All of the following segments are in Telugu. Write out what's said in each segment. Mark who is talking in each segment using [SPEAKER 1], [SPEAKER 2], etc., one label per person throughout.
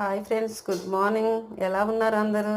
[SPEAKER 1] Hi friends good morning. ఎలా ఉన్నారు అందరూ?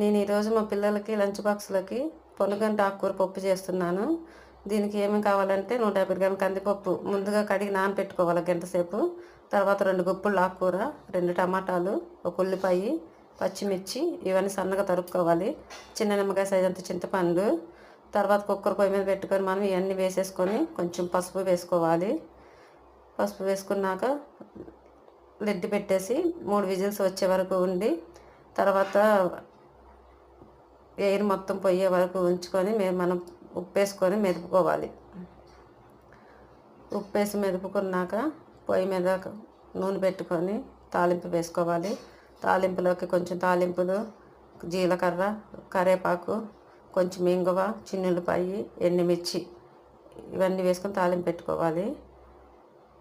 [SPEAKER 1] నేను ఈరోజు మా పిల్లలకి లంచ్ బాక్స్లకి పొనుగంట ఆకుకూర పప్పు చేస్తున్నాను. దీనికి ఏమేమి కావాలంటే నూట యాభై గ్రాముల కందిపప్పు. ముందుగా కడిగి నానపెట్టుకోవాలి గంట సేపు. తర్వాత రెండు గుప్పులు ఆకుకూర రెండు టమాటాలు ఒక ఉల్లిపాయ పచ్చిమిర్చి ఇవన్నీ సన్నగా తరుక్కోవాలి. చిన్న నిమ్మకాయ సైజ్ అంత చింతపండు. తర్వాత కుక్కర్ పొయ్యి మీద పెట్టుకొని మనం ఇవన్నీ వేసేసుకొని కొంచెం పసుపు వేసుకోవాలి. పసుపు వేసుకున్నాక లెడ్ పెట్టేసి మూడు విజిల్స్ వచ్చే వరకు ఉండి తర్వాత ఎయిర్ మొత్తం పోయే వరకు ఉంచుకొని మేము మనం ఉప్పు వేసుకొని మెదుపుకోవాలి. ఉప్పు వేసి మెదుపుకున్నాక పొయ్యి మీద నూనె పెట్టుకొని తాలింపు వేసుకోవాలి. తాలింపులోకి కొంచెం తాలింపులు జీలకర్ర కరివేపాకు కొంచెం ఇంగువ చిన్నులపాయి ఎండుమిర్చి ఇవన్నీ వేసుకొని తాలింపు పెట్టుకోవాలి.